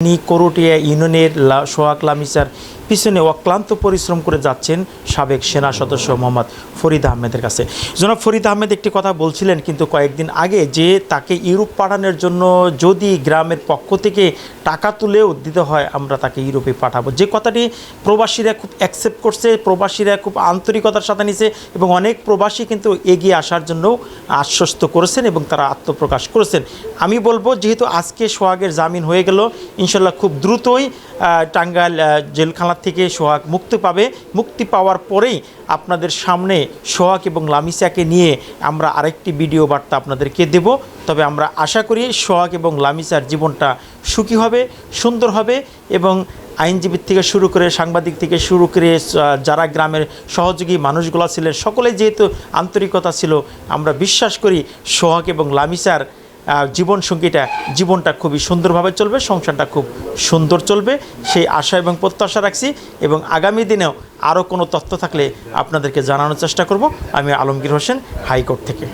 তিনি করটিয়া ইউনিয়নের লামিসার পিছনে অক্লান্ত পরিশ্রম করে যাচ্ছেন সাবেক সেনা সদস্য মোহাম্মদ ফরিদ আহমেদের কাছে। জনাব ফরিদ আহমেদ একটি কথা বলছিলেন, কিন্তু কয়েকদিন আগে যে তাকে ইউরোপ পাঠানোর জন্য যদি গ্রামের পক্ষ থেকে টাকা তুলেও দিতে হয়, আমরা তাকে ইউরোপে পাঠাবো। যে কথাটি প্রবাসীরা খুব অ্যাকসেপ্ট করছে, প্রবাসীরা খুব আন্তরিকতার সাথে নিছে এবং অনেক প্রবাসী কিন্তু এগিয়ে আসার জন্য আশ্বস্ত করেছেন এবং তারা আত্মপ্রকাশ করেছেন। আমি বলব, যেহেতু আজকে সোহাগের জামিন হয়ে গেল, ইনশাল্লাহ খুব দ্রুতই টাঙ্গাইল জেলখানা থেকে সোহাগ মুক্তি পাবে। মুক্তি পাওয়ার পরেই আপনাদের সামনে সোহাগ এবং লামিসাকে নিয়ে আমরা আরেকটি ভিডিও বার্তা আপনাদেরকে দেব। তবে আমরা আশা করি সোহাগ এবং লামিসার জীবনটা সুখী হবে, সুন্দর হবে এবং আইনজীবীর থেকে শুরু করে সাংবাদিক থেকে শুরু করে যারা গ্রামের সহযোগী মানুষগুলো ছিলেন, সকলে যেহেতু আন্তরিকতা ছিল, আমরা বিশ্বাস করি সোহাগ এবং লামিসার জীবন সঙ্গীটা জীবনটা খুবই সুন্দরভাবে চলবে, সংসারটা খুব সুন্দর চলবে। সেই আশা এবং প্রত্যাশা রাখছি এবং আগামী দিনেও আরও কোনো তথ্য থাকলে আপনাদেরকে জানানোর চেষ্টা করব। আমি আলমগীর হোসেন, হাইকোর্ট থেকে।